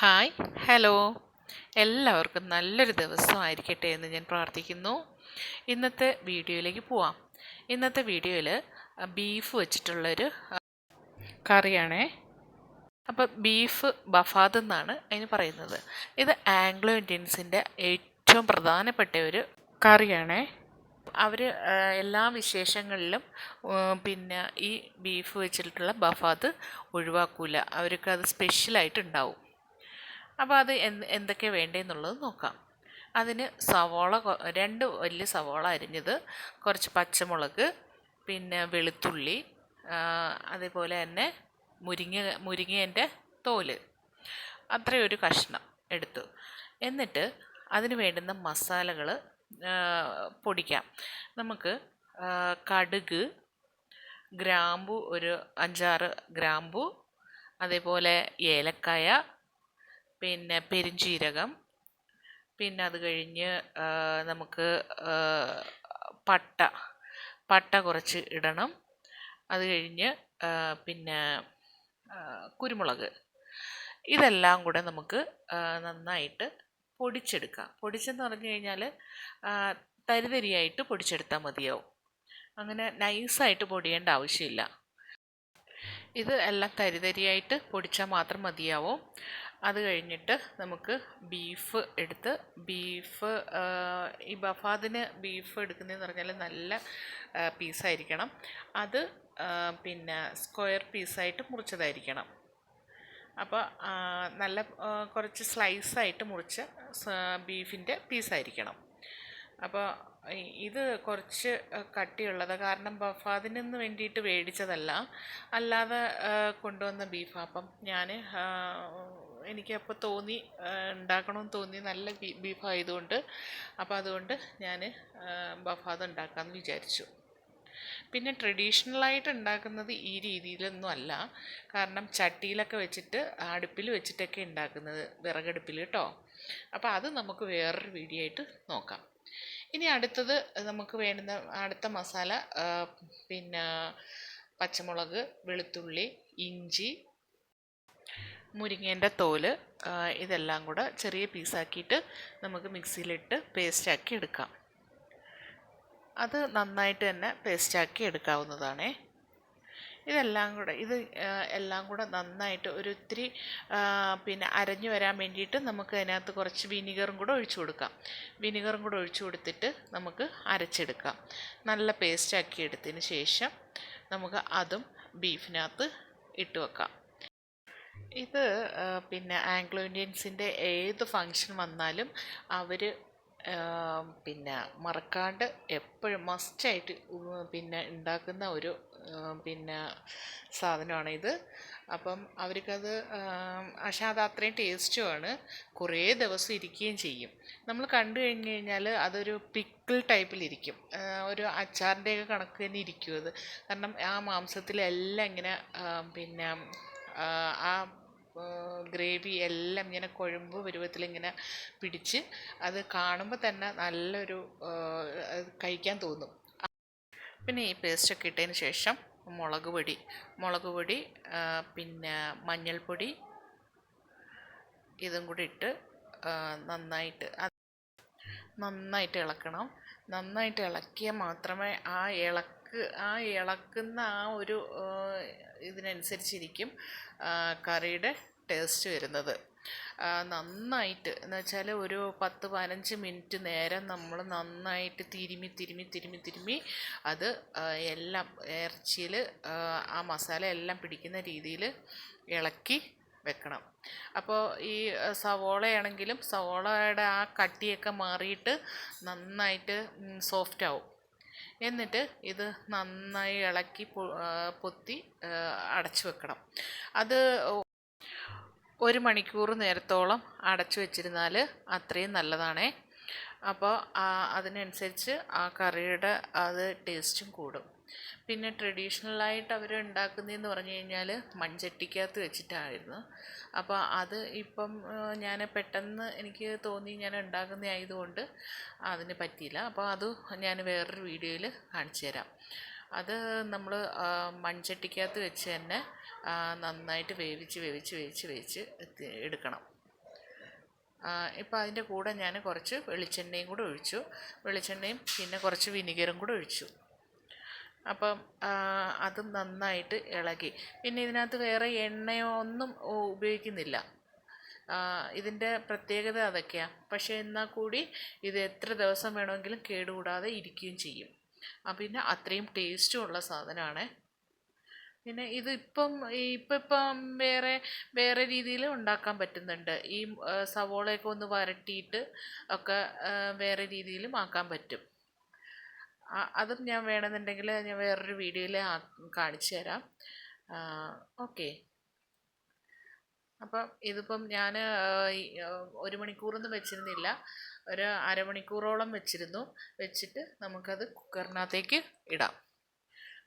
Hi. Hello. എല്ലാവർക്കും നല്ലൊരു ദിവസമായിരിക്കട്ടെ എന്ന് ഞാൻ പ്രാർത്ഥിക്കുന്നു. ഇന്നത്തെ വീഡിയോയിലേക്ക് പോവാം. ഇന്നത്തെ വീഡിയോയിൽ ബീഫ് വെച്ചിട്ടുള്ളൊരു കറിയാണേ. അപ്പോൾ ബീഫ് ബഫാദ് എന്നാണ് അതിന് പറയുന്നത്. ഇത് ആംഗ്ലോ ഇന്ത്യൻസിന്റെ ഏറ്റവും പ്രധാനപ്പെട്ട ഒരു കറിയാണേ. അവർ എല്ലാ വിശേഷങ്ങളിലും പിന്നെ ഈ ബീഫ് വെച്ചിട്ടുള്ള ബഫാദ് ഒഴിവാക്കൂല. അത് സ്പെഷ്യലായിട്ട് ഉണ്ടാവും. അപ്പോൾ അത് എന്ത് എന്തൊക്കെ വേണ്ടതെന്നുള്ളത് നോക്കാം. അതിന് സവോള രണ്ട് വലിയ സവോള അരിഞ്ഞത് കുറച്ച് പച്ചമുളക് പിന്നെ വെളുത്തുള്ളി അതേപോലെ തന്നെ മുരിങ്ങ മുരിങ്ങേന്റെ തോൽ. അത്രയും ഒരു കഷ്ണം എടുത്തു. എന്നിട്ട് അതിന് വേണ്ടുന്ന മസാലകൾ പൊടിക്കാം. നമുക്ക് കടുക് ഗ്രാമ്പു ഒരു അഞ്ചാറ് ഗ്രാമ്പു അതേപോലെ ഏലക്കായ പിന്നെ പെരിഞ്ചീരകം. പിന്നെ അത് കഴിഞ്ഞ് നമുക്ക് പട്ട. പട്ട കുറച്ച് ഇടണം. അത് കഴിഞ്ഞ് പിന്നെ കുരുമുളക്. ഇതെല്ലാം കൂടെ നമുക്ക് നന്നായിട്ട് പൊടിച്ചെടുക്കാം. പൊടിച്ചെന്ന് പറഞ്ഞു കഴിഞ്ഞാൽ തരിതരിയായിട്ട് പൊടിച്ചെടുത്താൽ മതിയാവും. അങ്ങനെ നൈസായിട്ട് പൊടിയേണ്ട ആവശ്യമില്ല. ഇത് എല്ലാം തരിതരിയായിട്ട് പൊടിച്ചാൽ മാത്രം മതിയാവും. അത് കഴിഞ്ഞിട്ട് നമുക്ക് ബീഫ് എടുത്ത് ബീഫ് ഈ ബഫാദിന് ബീഫ് എടുക്കുന്നതെന്ന് പറഞ്ഞാൽ നല്ല പീസായിരിക്കണം അത് പിന്നെ സ്ക്വയർ പീസായിട്ട് മുറിച്ചതായിരിക്കണം. അപ്പോൾ നല്ല കുറച്ച് സ്ലൈസായിട്ട് മുറിച്ച ബീഫിന്റെ പീസായിരിക്കണം അപ്പോൾ ഇത് കുറച്ച് കട്ടിയുള്ളത് കാരണം ബഫാദിന് വേണ്ടിയിട്ട് മേടിച്ചതല്ല അല്ലാതെ കൊണ്ടുവന്ന ബീഫാണ് അപ്പം ഞാൻ എനിക്കപ്പോൾ തോന്നി ഉണ്ടാക്കണമെന്ന് തോന്നി. നല്ല ബീഫ് ആയതുകൊണ്ട് അപ്പോൾ അതുകൊണ്ട് ഞാൻ ബഫാദ് ഉണ്ടാക്കാമെന്ന് വിചാരിച്ചു. പിന്നെ ട്രഡീഷണലായിട്ട് ഉണ്ടാക്കുന്നത് ഈ രീതിയിലൊന്നും അല്ല. കാരണം ചട്ടിയിലൊക്കെ വെച്ചിട്ട് അടുപ്പിൽ വെച്ചിട്ടൊക്കെ ഉണ്ടാക്കുന്നത് വിറകടുപ്പിൽ കേട്ടോ അപ്പോൾ അത് നമുക്ക് വേറൊരു വീഡിയോ ആയിട്ട് നോക്കാം. ഇനി അടുത്തത് നമുക്ക് വേണ്ടുന്ന അടുത്ത മസാല പിന്നെ പച്ചമുളക് വെളുത്തുള്ളി ഇഞ്ചി മുരിങ്ങേന്റെ തോൽ ഇതെല്ലാം കൂടെ ചെറിയ പീസാക്കിയിട്ട് നമുക്ക് മിക്സിയിലിട്ട് പേസ്റ്റാക്കി എടുക്കാം. അത് നന്നായിട്ട് തന്നെ പേസ്റ്റാക്കി എടുക്കാവുന്നതാണേ. ഇതെല്ലാം കൂടെ ഇത് എല്ലാം കൂടെ നന്നായിട്ട് ഒരു ഇത്തിരി പിന്നെ അരഞ്ഞു വരാൻ വേണ്ടിയിട്ട് നമുക്ക് അതിനകത്ത് കുറച്ച് വിനിഗറും കൂടെ ഒഴിച്ചു കൊടുക്കാം. വിനിഗറും കൂടെ ഒഴിച്ചു കൊടുത്തിട്ട് നമുക്ക് അരച്ചെടുക്കാം. നല്ല പേസ്റ്റാക്കി എടുത്തതിന് ശേഷം നമുക്ക് അതും ബീഫിനകത്ത് ഇട്ട് വെക്കാം. ഇത് പിന്നെ ആംഗ്ലോ ഇന്ത്യൻസിന്റെ ഏത് ഫങ്ഷൻ വന്നാലും അവർ പിന്നെ മറക്കാണ്ട് എപ്പോഴും മസ്റ്റായിട്ട് പിന്നെ ഉണ്ടാക്കുന്ന ഒരു പിന്നെ സാധനമാണ് ഇത്. അപ്പം അവർക്കത് പക്ഷെ അത് അത്രയും ടേസ്റ്റുമാണ് കുറേ ദിവസം ഇരിക്കുകയും ചെയ്യും. നമ്മൾ കണ്ടു കഴിഞ്ഞ് കഴിഞ്ഞാൽ അതൊരു പിക്കിൾ ടൈപ്പിലിരിക്കും ഒരു അച്ചാറിന്റെയൊക്കെ കണക്ക് തന്നെ ഇരിക്കും അത്. കാരണം ആ മാംസത്തിലെല്ലാം ഇങ്ങനെ പിന്നെ ആ ഗ്രേവി എല്ലാം ഇങ്ങനെ കുഴമ്പ് പരുവത്തിലിങ്ങനെ പിടിച്ച് അത് കാണുമ്പോൾ തന്നെ നല്ലൊരു കഴിക്കാൻ തോന്നും. പിന്നെ ഈ പേസ്റ്റൊക്കെ ഇട്ടതിന് ശേഷം മുളക് പൊടി മുളക് പൊടി പിന്നെ മഞ്ഞൾപ്പൊടി ഇതും കൂടി ഇട്ട് നന്നായിട്ട് നന്നായിട്ട് ഇളക്കണം. നന്നായിട്ട് ഇളക്കിയാൽ മാത്രമേ ആ ഇളക്ക് ആ ഇളക്കുന്ന ആ ഒരു ഇതിനനുസരിച്ചിരിക്കും കറിയുടെ ടേസ്റ്റ് വരുന്നത്. നന്നായിട്ട് എന്ന് വെച്ചാൽ ഒരു പത്ത് പതിനഞ്ച് മിനിറ്റ് നേരം നമ്മൾ നന്നായിട്ട് തിരുമി തിരുമി തിരുമി തിരുമി അത് എല്ലാം ഇറച്ചിയിൽ ആ മസാല എല്ലാം പിടിക്കുന്ന രീതിയിൽ ഇളക്കി വെക്കണം. അപ്പോൾ ഈ സവോളയാണെങ്കിലും സവോളയുടെ ആ കട്ടിയൊക്കെ മാറിയിട്ട് നന്നായിട്ട് സോഫ്റ്റ് ആവും എന്നിട്ട് ഇത് നന്നായി ഇളക്കി പൊത്തി അടച്ചു വെക്കണം. അത് ഒരു മണിക്കൂർ നേരത്തോളം അടച്ചു വെച്ചിരുന്നാൽ അത്രയും നല്ലതാണേ. അപ്പോൾ അതിനനുസരിച്ച് ആ കറിയുടെ അത് ടേസ്റ്റും കൂടും. പിന്നെ ട്രഡീഷണലായിട്ട് അവർ ഉണ്ടാക്കുന്നതെന്ന് പറഞ്ഞു കഴിഞ്ഞാൽ മൺചട്ടിക്കകത്ത് വെച്ചിട്ടായിരുന്നു. അപ്പോൾ അത് ഇപ്പം ഞാൻ പെട്ടെന്ന് എനിക്ക് തോന്നി ഞാൻ ഉണ്ടാക്കുന്ന ആയതുകൊണ്ട് അതിന് പറ്റിയില്ല. അപ്പോൾ അത് ഞാൻ വേറൊരു വീഡിയോയിൽ കാണിച്ചു തരാം. അത് നമ്മൾ മൺചട്ടിക്കകത്ത് വെച്ച് തന്നെ നന്നായിട്ട് വേവിച്ച് വേവിച്ച് വേവിച്ച് വേവിച്ച് എടുക്കണം. ഇപ്പം അതിന്റെ കൂടെ ഞാൻ കുറച്ച് വെളിച്ചെണ്ണയും കൂടെ ഒഴിച്ചു. വെളിച്ചെണ്ണയും പിന്നെ കുറച്ച് വിനിഗറും കൂടെ ഒഴിച്ചു. അപ്പം അത് നന്നായിട്ട് ഇളകി. പിന്നെ ഇതിനകത്ത് വേറെ എണ്ണയോ ഒന്നും ഉപയോഗിക്കുന്നില്ല. ഇതിന്റെ പ്രത്യേകത അതൊക്കെയാണ് പക്ഷേ എന്നാൽ കൂടി ഇത് എത്ര ദിവസം വേണമെങ്കിലും കേടുകൂടാതെ ഇരിക്കുകയും ചെയ്യും. ആ, പിന്നെ അത്രയും ടേസ്റ്റും ഉള്ള സാധനമാണ്. പിന്നെ ഇതിപ്പം ഇപ്പം ഇപ്പം വേറെ വേറെ രീതിയിൽ ഉണ്ടാക്കാൻ പറ്റുന്നുണ്ട്. ഈ സവോളയൊക്കെ ഒന്ന് വരട്ടിയിട്ട് ഒക്കെ വേറെ രീതിയിലും ആക്കാൻ പറ്റും. അതും ഞാൻ വേണമെന്നുണ്ടെങ്കിൽ ഞാൻ വേറൊരു വീഡിയോയിൽ കാണിച്ചു തരാം. ഓക്കെ. അപ്പം ഇതിപ്പം ഞാൻ ഒരു മണിക്കൂറൊന്നും വെച്ചിരുന്നില്ല. ഒരു അരമണിക്കൂറോളം വെച്ചിരുന്നു. വെച്ചിട്ട് നമുക്കത് കുക്കറിനകത്തേക്ക് ഇടാം.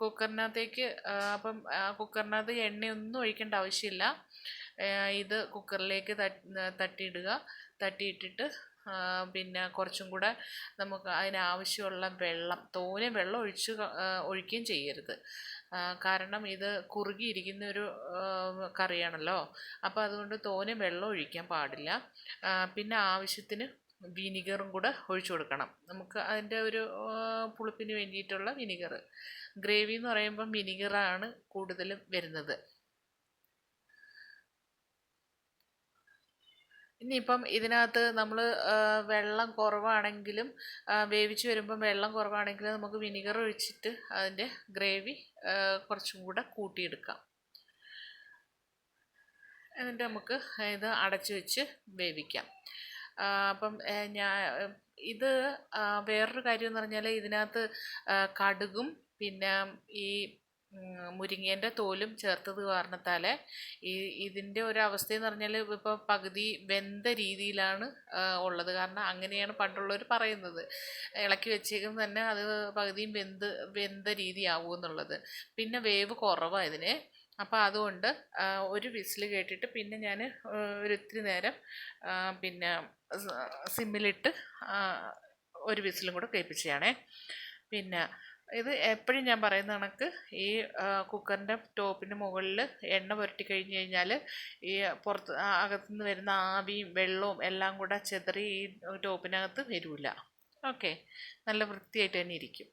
കുക്കറിനകത്തേക്ക് അപ്പം കുക്കറിനകത്ത് എണ്ണയൊന്നും ഒഴിക്കേണ്ട ആവശ്യമില്ല. ഇത് കുക്കറിലേക്ക് തട്ട് തട്ടിയിടുക. തട്ടിയിട്ടിട്ട് പിന്നെ കുറച്ചും കൂടെ നമുക്ക് അതിനാവശ്യമുള്ള വെള്ളം തോനെ വെള്ളം ഒഴിച്ച് ഒഴിക്കുകയും ചെയ്യരുത്. കാരണം ഇത് കുറുകിയിരിക്കുന്ന ഒരു കറിയാണല്ലോ. അപ്പോൾ അതുകൊണ്ട് തോനെ വെള്ളം ഒഴിക്കാൻ പാടില്ല. പിന്നെ ആവശ്യത്തിന് വിനിഗറും കൂടെ ഒഴിച്ചു കൊടുക്കണം. നമുക്ക് അതിന്റെ ഒരു പുളിപ്പിന് വേണ്ടിയിട്ടുള്ള വിനിഗർ. ഗ്രേവി എന്ന് പറയുമ്പം വിനിഗറാണ് കൂടുതലും വരുന്നത്. ഇനിയിപ്പം ഇതിനകത്ത് നമ്മൾ വെള്ളം കുറവാണെങ്കിലും വേവിച്ച് വരുമ്പം വെള്ളം കുറവാണെങ്കിലും നമുക്ക് വിനിഗർ ഒഴിച്ചിട്ട് അതിന്റെ ഗ്രേവി കുറച്ചും കൂടെ കൂട്ടിയെടുക്കാം. എന്നിട്ട് നമുക്ക് ഇത് അടച്ചു വെച്ച് വേവിക്കാം. അപ്പം ഞാൻ ഇത് വേറൊരു കാര്യം എന്ന് പറഞ്ഞാൽ ഇതിനകത്ത് കടുകും പിന്നെ ഈ മുരിങ്ങേന്റെ തോലും ചേർത്തത് കാരണത്താൽ ഈ ഇതിന്റെ ഒരവസ്ഥയെന്ന് പറഞ്ഞാൽ ഇപ്പോൾ പകുതി വെന്ത രീതിയിലാണ് ഉള്ളത്. കാരണം അങ്ങനെയാണ് പണ്ടുള്ളവർ പറയുന്നത്. ഇളക്കി വെച്ചേക്കും തന്നെ അത് പകുതിയും വെന്ത് വെന്ത രീതിയാവും എന്നുള്ളത്. പിന്നെ വേവ് കുറവാണ് ഇതിന്. അപ്പോൾ അതുകൊണ്ട് ഒരു വിസിൽ കേട്ടിട്ട് പിന്നെ ഞാൻ ഒരിത്തിരി നേരം പിന്നെ സിമ്മിലിട്ട് ഒരു വിസിലും കൂടെ കേൾപ്പിച്ചതാണേ പിന്നെ ഇത് എപ്പോഴും ഞാൻ പറയുന്ന കണക്ക് ഈ കുക്കറിന്റെ ടോപ്പിന് മുകളിൽ എണ്ണ പുരട്ടി കഴിഞ്ഞ് കഴിഞ്ഞാൽ ഈ പുറത്ത് അകത്തുനിന്ന് വരുന്ന ആവിയും വെള്ളവും എല്ലാം കൂടെ ചെതറി ഈ ടോപ്പിനകത്ത് വരില്ല ഓക്കെ. നല്ല വൃത്തിയായിട്ട് തന്നെ ഇരിക്കും.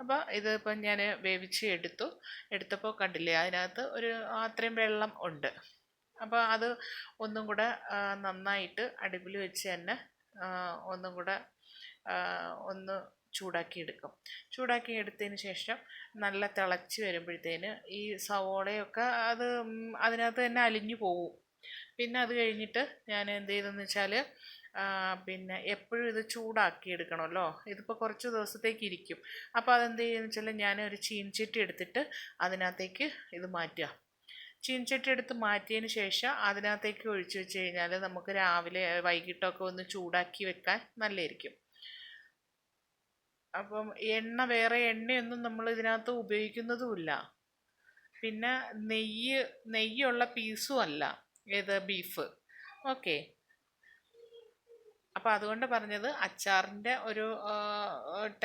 അപ്പോൾ ഇതിപ്പം ഞാൻ വേവിച്ച് എടുത്തു. എടുത്തപ്പോൾ കണ്ടില്ലേ അതിനകത്ത് ഒരു അത്രയും വെള്ളം ഉണ്ട്. അപ്പോൾ അത് ഒന്നും കൂടെ നന്നായിട്ട് അടുപ്പിൽ വെച്ച് തന്നെ ഒന്നും കൂടെ ഒന്ന് ചൂടാക്കി എടുക്കും ചൂടാക്കി എടുത്തതിന് ശേഷം നല്ല തിളച്ച് വരുമ്പോഴത്തേന് ഈ സവോളയൊക്കെ അത് അതിനകത്ത് തന്നെ അലിഞ്ഞു പോകും. പിന്നെ അത് കഴിഞ്ഞിട്ട് ഞാൻ എന്ത് ചെയ്തെന്ന് വെച്ചാൽ പിന്നെ എപ്പോഴും ഇത് ചൂടാക്കി എടുക്കണമല്ലോ ഇതിപ്പോൾ കുറച്ച് ദിവസത്തേക്ക് ഇരിക്കും. അപ്പോൾ അതെന്ത് ചെയ്യുമെന്ന് വെച്ചാൽ ഞാൻ ഒരു ചീൻചട്ടി എടുത്തിട്ട് അതിനകത്തേക്ക് ഇത് മാറ്റുക. ചീൻചട്ടി എടുത്ത് മാറ്റിയതിന് ശേഷം അതിനകത്തേക്ക് ഒഴിച്ചു വെച്ച് കഴിഞ്ഞാൽ നമുക്ക് രാവിലെ വൈകിട്ടൊക്കെ ഒന്ന് ചൂടാക്കി വെക്കാൻ നല്ലതായിരിക്കും. അപ്പം എണ്ണ വേറെ എണ്ണയൊന്നും നമ്മൾ ഇതിനകത്ത് ഉപയോഗിക്കുന്നതുമില്ല. പിന്നെ നെയ്യ് നെയ്യുള്ള പീസും അല്ല ഏത് ബീഫ്. ഓക്കെ. അപ്പോൾ അതുകൊണ്ട് പറഞ്ഞത് അച്ചാറിന്റെ ഒരു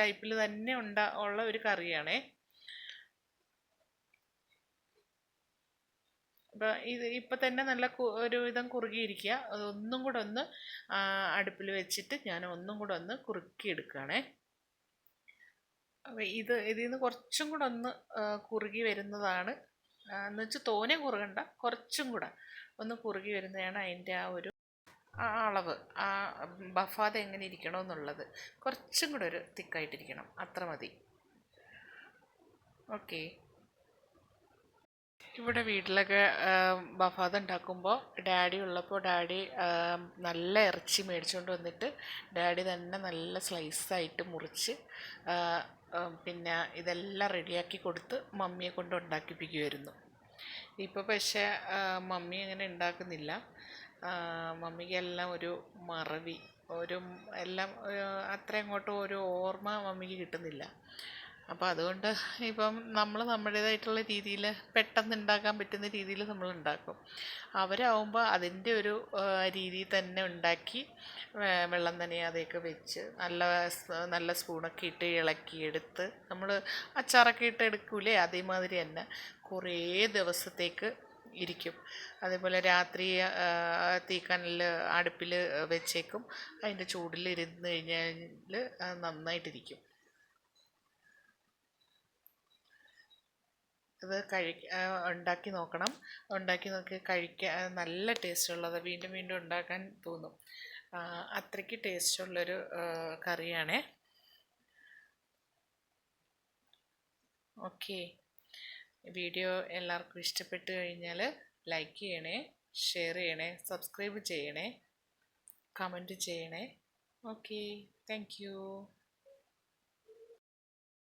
ടൈപ്പിൽ തന്നെ ഉണ്ട ഉള്ള ഒരു കറിയാണേ. അപ്പോൾ ഇത് ഇപ്പം തന്നെ നല്ല ഒരുവിധം ഒരു വിധം കുറുകിയിരിക്കുക. അതൊന്നും കൂടെ ഒന്ന് അടുപ്പിൽ വെച്ചിട്ട് ഞാൻ ഒന്നും കൂടെ ഒന്ന് കുറുക്കി എടുക്കുകയാണേ അപ്പോൾ ഇത് ഇതിൽ നിന്ന് കുറച്ചും കൂടെ ഒന്ന് കുറുകി വരുന്നതാണ്. എന്ന് വെച്ചാൽ തോനെ കുറുകണ്ട കുറച്ചും കൂടെ ഒന്ന് കുറുകി വരുന്നതാണ് അതിന്റെ ആ ഒരു അളവ്. ആ ബഫാദ എങ്ങനെ ഇരിക്കണമെന്നുള്ളത് കുറച്ചും കൂടെ ഒരു തിക്കായിട്ടിരിക്കണം. അത്ര മതി. ഓക്കേ. ഇവിടെ വീട്ടിലൊക്കെ ബഫാദ് ഉണ്ടാക്കുമ്പോൾ ഡാഡി ഉള്ളപ്പോൾ ഡാഡി നല്ല ഇറച്ചി മേടിച്ചുകൊണ്ട് വന്നിട്ട് ഡാഡി തന്നെ നല്ല സ്ലൈസായിട്ട് മുറിച്ച് പിന്നെ ഇതെല്ലാം റെഡിയാക്കി കൊടുത്ത് മമ്മിയെ കൊണ്ട് ഉണ്ടാക്കിപ്പിക്കുമായിരുന്നു ഇപ്പോൾ പക്ഷേ മമ്മി അങ്ങനെ ഉണ്ടാക്കുന്നില്ല. മമ്മിക്കെല്ലാം ഒരു മറവി ഒരു എല്ലാം അത്ര അങ്ങോട്ട് ഒരു ഓർമ്മ മമ്മിക്ക് കിട്ടുന്നില്ല. അപ്പോൾ അതുകൊണ്ട് ഇപ്പം നമ്മൾ നമ്മുടേതായിട്ടുള്ള രീതിയിൽ പെട്ടെന്ന് ഉണ്ടാക്കാൻ പറ്റുന്ന രീതിയിൽ നമ്മൾ ഉണ്ടാക്കും അവരാകുമ്പോൾ അതിന്റെ ഒരു രീതി തന്നെ ഉണ്ടാക്കി വെള്ളം നനയാതെയൊക്കെ വെച്ച് നല്ല നല്ല സ്പൂണൊക്കെ ഇട്ട് ഇളക്കിയെടുത്ത് നമ്മൾ അച്ചാറൊക്കെ ഇട്ട് എടുക്കൂലേ? അതേമാതിരി തന്നെ കുറേ ദിവസത്തേക്ക് ഇരിക്കും. അതേപോലെ രാത്രി തീക്കനൽ അടുപ്പിൽ വെച്ചേക്കും. അതിന്റെ ചൂടിൽ ഇരുന്ന് കഴിഞ്ഞാൽ നന്നായിട്ടിരിക്കും. ഇത് കഴി ഉണ്ടാക്കി നോക്കണം. ഉണ്ടാക്കി നോക്കി കഴിക്കാൻ നല്ല ടേസ്റ്റ് ഉള്ളത്. വീണ്ടും വീണ്ടും ഉണ്ടാക്കാൻ തോന്നും. അത്രയ്ക്ക് ടേസ്റ്റുള്ളൊരു കറിയാണ്. ഓക്കെ. വീഡിയോ എല്ലാവർക്കും ഇഷ്ടപ്പെട്ട് കഴിഞ്ഞാൽ ലൈക്ക് ചെയ്യണേ ഷെയർ ചെയ്യണേ സബ്സ്ക്രൈബ് ചെയ്യണേ കമന്റ് ചെയ്യണേ. ഓക്കെ. താങ്ക്